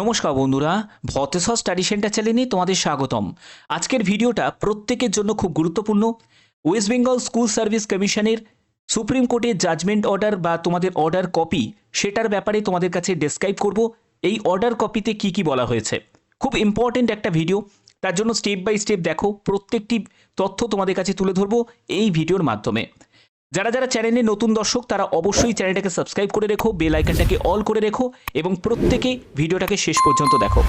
নমস্কার বন্ধুরা, ভতেশ্বর study centre চ্যানেলে তোমাদের স্বাগতম। আজকের ভিডিওটা প্রত্যেকের জন্য খুব গুরুত্বপূর্ণ। ওয়েস্ট বেঙ্গল স্কুল সার্ভিস কমিশনের সুপ্রিম কোর্টের জাজমেন্ট অর্ডার বা তোমাদের অর্ডার কপি, সেটার ব্যাপারে তোমাদের কাছে ডেসক্রাইব করব। এই অর্ডার কপিতে কি কি বলা হয়েছে? খুব ইম্পর্টেন্ট একটা ভিডিও। তার জন্য স্টেপ বাই স্টেপ দেখো, প্রত্যেকটি তথ্য তোমাদের কাছে তুলে ধরবো এই ভিডিওর মাধ্যমে। যারা যারা চ্যানেলে নতুন দর্শক, তারা অবশ্যই চ্যানেলটাকে সাবস্ক্রাইব করে রেখো বেল আইকনটাকে অল করে রেখো, এবং প্রত্যেকে ভিডিওটাকে শেষ পর্যন্ত দেখো।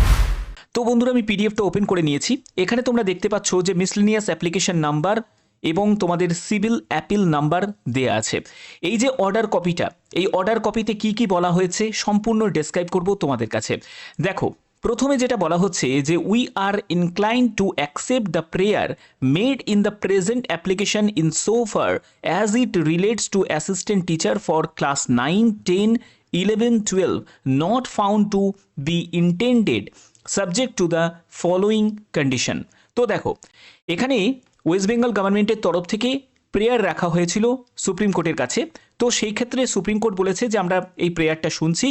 তো বন্ধুরা, আমি পিডিএফটা ওপেন করে নিয়েছি। এখানে তোমরা দেখতে পাচ্ছ যে মিসলিনিয়াস অ্যাপ্লিকেশন নাম্বার এবং তোমাদের সিভিল অ্যাপিল নাম্বার দেয়া আছে। এই যে অর্ডার কপিটা এই অর্ডার কপিতে কি কি বলা হয়েছে, সম্পূর্ণ ডেসক্রাইব করব তোমাদের কাছে। দেখো প্রথমে যেটা বলা হচ্ছে যে we are incline to accept the prayer made in the present application in so far as it relates to assistant teacher for class nine ten eleven twelve not found to be intended subject to the following condition তো দেখো, এখানে West Bengal গভর্নমেন্টের তরফ থেকে prayer রাখা হয়েছিল supreme কোর্টের কাছে। তো সেই ক্ষেত্রে সুপ্রিম কোর্ট বলেছে যে আমরা এই প্রেয়ারটা শুনছি,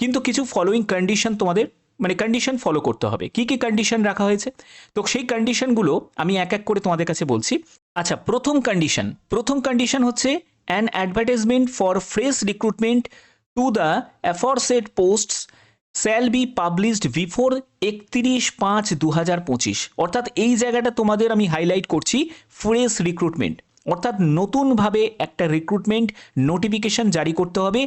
কিন্তু কিছু ফলোয়িং কন্ডিশন তোমাদের মানে কন্ডিশন ফলো করতে হবে। কি কি কন্ডিশন রাখা হয়েছে? তো সেই কন্ডিশনগুলো আমি এক এক করে তোমাদের কাছে বলছি। আচ্ছা প্রথম কন্ডিশন প্রথম কন্ডিশন হচ্ছে an advertisement for fresh recruitment to the aforesaid posts shall be published before একত্রিশ পাঁচ দু হাজার পঁচিশ। অর্থাৎ এই জায়গাটা তোমাদের আমি হাইলাইট করছি ফ্রেশ রিক্রুটমেন্ট অর্থাৎ নতুনভাবে একটা রিক্রুটমেন্ট নোটিফিকেশন জারি করতে হবে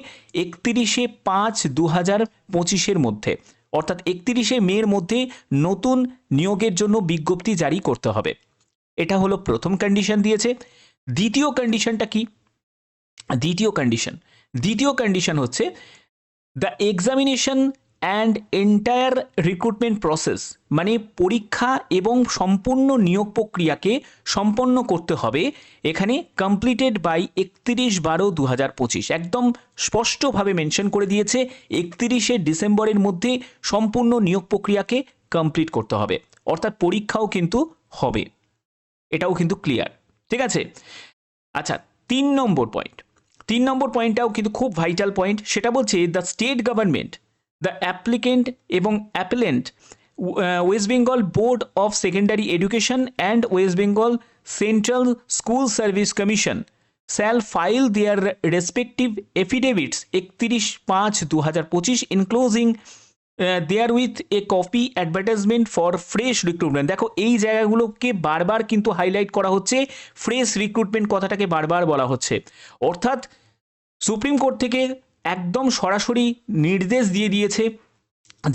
একত্রিশে পাঁচ দু হাজার পঁচিশের মধ্যে। অর্থাৎ একত্রিশে মের মধ্যে নতুন নিয়োগের জন্য বিজ্ঞপ্তি জারি করতে হবে। এটা হলো প্রথম কন্ডিশন দিয়েছে। দ্বিতীয় কন্ডিশনটা কি? দ্বিতীয় কন্ডিশন দ্বিতীয় কন্ডিশন হচ্ছে the examination and entire recruitment process মানে পরীক্ষা এবং সম্পূর্ণ নিয়োগ প্রক্রিয়াকে সম্পন্ন করতে হবে, এখানে কমপ্লিটেড বাই একত্রিশ বারো দু হাজার পঁচিশ। একদম স্পষ্টভাবে মেনশন করে দিয়েছে, একত্রিশে ডিসেম্বরের মধ্যে সম্পূর্ণ নিয়োগ প্রক্রিয়াকে কমপ্লিট করতে হবে। অর্থাৎ পরীক্ষাও কিন্তু হবে। এটাও কিন্তু ক্লিয়ার ঠিক আছে? আচ্ছা তিন নম্বর পয়েন্ট তিন নম্বর পয়েন্টটাও কিন্তু খুব ভাইটাল পয়েন্ট সেটা বলছে the state government the applicant এবং appellant West Bengal board of secondary education and West Bengal central school service commission shall file their respective affidavits একত্রিশ পাঁচ দু হাজার পঁচিশ enclosing there with a copy advertisement for fresh recruitment দেখো, এই জায়গাগুলোকে বারবার কিন্তু হাইলাইট করা হচ্ছে ফ্রেশ রিক্রুটমেন্ট কথাটাকে বারবার বলা হচ্ছে। অর্থাৎ সুপ্রিম কোর্ট থেকে একদম সরাসরি নির্দেশ দিয়ে দিয়েছে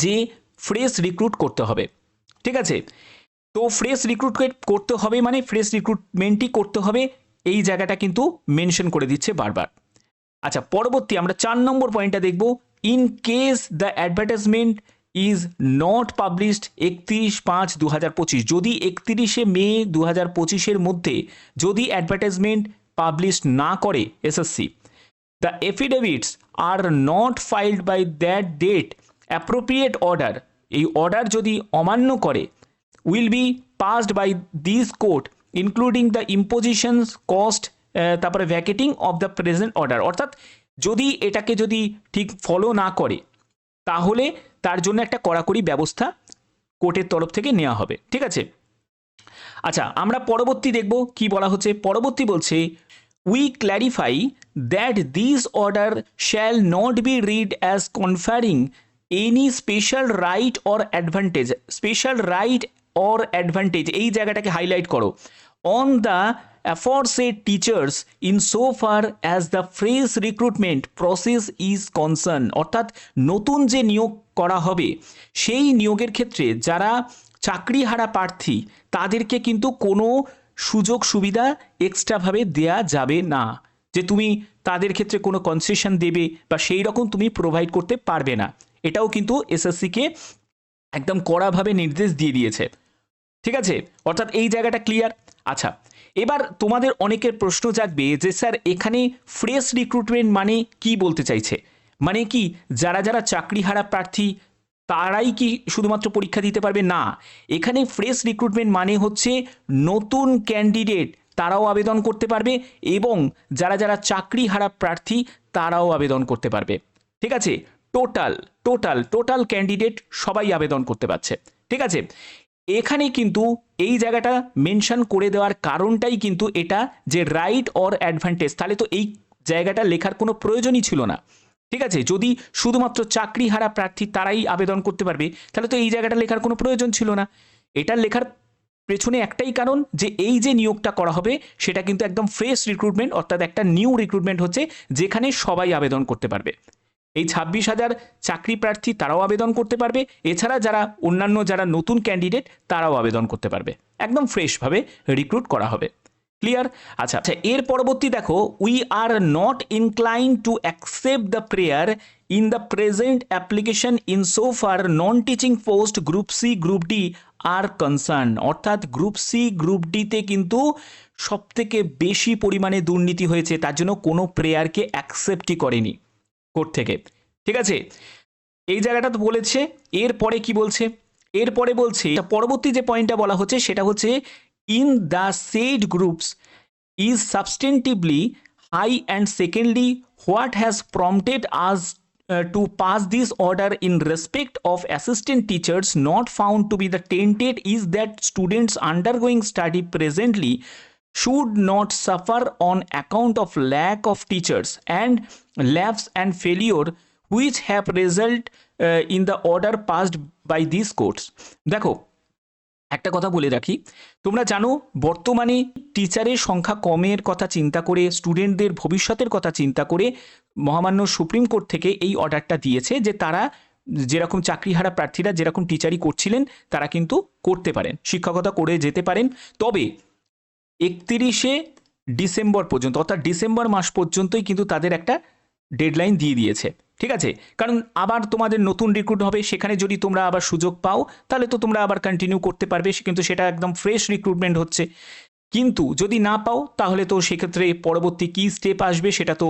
যে ফ্রেশ রিক্রুট করতে হবে। ঠিক আছে? তো ফ্রেশ রিক্রুটমেন্ট করতে হবে মানে ফ্রেশ রিক্রুটমেন্টই করতে হবে, এই জায়গাটা কিন্তু মেনশন করে দিচ্ছে বারবার। আচ্ছা পরবর্তী আমরা চার নম্বর পয়েন্টটা দেখব। In case the advertisement is not published একত্রিশ পাঁচ দু হাজার পঁচিশ, যদি একত্রিশে মে দু হাজার পঁচিশের মধ্যে যদি অ্যাডভার্টাইজমেন্ট পাবলিশ না করে SSC the affidavits are not filed by that date appropriate order এই অর্ডার যদি অমান্য করে will be passed by this court including the impositions cost তারপরে vacating of the present order অর্থাৎ যদি এটাকে যদি ঠিক ফলো না করে, তাহলে তার জন্য একটা কড়াকড়ি ব্যবস্থা কোর্টের তরফ থেকে নেওয়া হবে। ঠিক আছে? আচ্ছা আমরা পরবর্তী দেখব কি বলা হচ্ছে। পরবর্তী বলছে we clarify that this order shall not be read as conferring any special right or advantage special right or advantage এই জায়গাটাকে হাইলাইট করো on the aforesaid teachers in so far as the phrase recruitment process is concerned, অর্থাৎ নতুন যে নিয়োগ করা হবে, সেই নিয়োগের ক্ষেত্রে যারা চাকরিহারা প্রার্থী, তাদেরকে কিন্তু কোনো সুযোগ, সুবিধা এক্সট্রাভাবে দেয়া যাবে না। যে তুমি তাদের ক্ষেত্রে কোনো কনসেশন দেবে বা সেই রকম তুমি প্রোভাইড করতে পারবে না। এটাও কিন্তু এসএসসিকে একদম কড়াভাবে নির্দেশ দিয়ে দিয়েছে। ঠিক আছে? অর্থাৎ এই জায়গাটা ক্লিয়ার আচ্ছা এবার তোমাদের অনেকের প্রশ্ন জাগবে যে স্যার এখানে ফ্রেশ রিক্রুটমেন্ট মানে কি বলতে চাইছে? মানে কি যারা যারা চাকরিহারা প্রার্থী তারাই কি শুধুমাত্র পরীক্ষা দিতে পারবে? না। এখানে ফ্রেশ রিক্রুটমেন্ট মানে হচ্ছে নতুন ক্যান্ডিডেট তারাও আবেদন করতে পারবে এবং যারা যারা চাকরি হারা প্রার্থী তারাও আবেদন করতে পারবে। ঠিক আছে? টোটাল টোটাল টোটাল ক্যান্ডিডেট সবাই আবেদন করতে পারছে। ঠিক আছে? এখানে কিন্তু এই জায়গাটা মেনশন করে দেওয়ার কারণটাই কিন্তু এটা যে রাইট অর অ্যাডভান্টেজ তাহলে তো এই জায়গাটা লেখার কোনো প্রয়োজনই ছিল না। ঠিক আছে? যদি শুধুমাত্র চাকরি হারা প্রার্থী তারাই আবেদন করতে পারবে, তাহলে তো এই জায়গাটা লেখার কোনো প্রয়োজন ছিল না। এটা লেখার পেছনে একটাই কারণ যে, এই যে নিয়োগটা করা হবে, সেটা কিন্তু একদম ফ্রেশ রিক্রুটমেন্ট অর্থাৎ একটা নিউ রিক্রুটমেন্ট হচ্ছে, যেখানে সবাই আবেদন করতে পারবে। এই ছাব্বিশ হাজার চাকরি প্রার্থী তারাও আবেদন করতে পারবে, এছাড়া যারা অন্যান্য যারা নতুন ক্যান্ডিডেট তারাও আবেদন করতে পারবে। একদম ফ্রেশভাবে রিক্রুট করা হবে। ক্লিয়ার আচ্ছা আচ্ছা এর পরবর্তী দেখো we are not incline to accept the prayer in the present application in so far non teaching post group C group D are concern অর্থাৎ গ্রুপ সি গ্রুপ ডিতে কিন্তু সব থেকে বেশি পরিমাণে দুর্নীতি হয়েছে, তার জন্য কোনো প্রেয়ারকে অ্যাকসেপ্টই করেনি কোর্ট থেকে। ঠিক আছে? এই জায়গাটা তো বলেছে, এরপরে কি বলছে? এরপরে বলছে, পরবর্তী যে পয়েন্টটা বলা হচ্ছে, সেটা হচ্ছে in the said groups is substantively high and secondly what has prompted us uh, to pass this order in respect of assistant teachers not found to be the tainted is that students undergoing study presently should not suffer on account of lack of teachers and lapse and failure which have resulted uh, in the order passed by these courts. দেখো একটা কথা বলে রাখি। তোমরা জানো, বর্তমানে টিচারের সংখ্যা কমের কথা চিন্তা করে স্টুডেন্টদের ভবিষ্যতের কথা চিন্তা করে মহামান্য সুপ্রিম কোর্ট থেকে এই অর্ডারটা দিয়েছে যে তারা যেরকম চাকরিহারা প্রার্থীরা যেরকম টিচারই করছিলেন, তারা কিন্তু করতে পারেন, শিক্ষকতা করে যেতে পারেন। তবে একত্রিশে ডিসেম্বর পর্যন্ত, অর্থাৎ ডিসেম্বর মাস পর্যন্তই কিন্তু তাদের একটা ডেডলাইন দিয়ে দিয়েছে। ঠিক আছে? কারণ আবার তোমাদের নতুন রিক্রুট হবে, সেখানে যদি তোমরা আবার সুযোগ পাও, তাহলে তো তোমরা আবার কন্টিনিউ করতে পারবে কিন্তু সেটা একদম ফ্রেশ রিক্রুটমেন্ট হচ্ছে। কিন্তু যদি না পাও, তাহলে তো সেক্ষেত্রে পরবর্তী কী স্টেপ আসবে, সেটা তো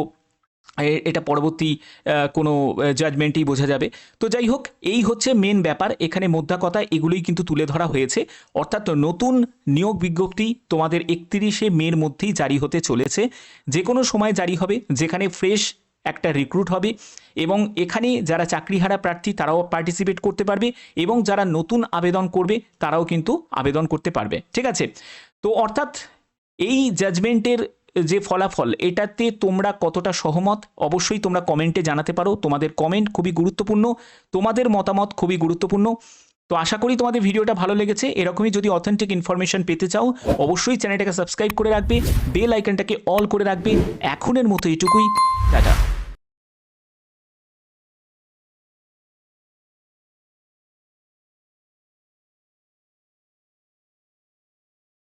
এটা পরবর্তী কোনো জাজমেন্টই বোঝা যাবে। তো যাই হোক, এই হচ্ছে মেন ব্যাপার, এখানে মোদ্দা কথা এগুলোই কিন্তু তুলে ধরা হয়েছে। অর্থাৎ নতুন নিয়োগ বিজ্ঞপ্তি তোমাদের একত্রিশে মের মধ্যেই জারি হতে চলেছে। যে কোনো সময় জারি হবে, যেখানে ফ্রেশ একটা রিক্রুট হবে এবং এখানে যারা চাকরিহারা প্রার্থী তারাও পার্টিসিপেট করতে পারবে এবং যারা নতুন আবেদন করবে তারাও কিন্তু আবেদন করতে পারবে, ঠিক আছে? তো অর্থাৎ এই জাজমেন্টের যে ফলাফল, এটাতে তোমরা কতটা সহমত? অবশ্যই তোমরা কমেন্টে জানাতে পারো। তোমাদের কমেন্ট খুবই গুরুত্বপূর্ণ, তোমাদের মতামত খুবই গুরুত্বপূর্ণ। তো আশা করি তোমাদের ভিডিওটা ভালো লেগেছে। এরকমই যদি অথেন্টিক ইনফরমেশন পেতে চাও, অবশ্যই চ্যানেলটাকে সাবস্ক্রাইব করে রাখবে বেল আইকনটাকে অল করে রাখবে। এখনের মতো এটুকুই। টাটা।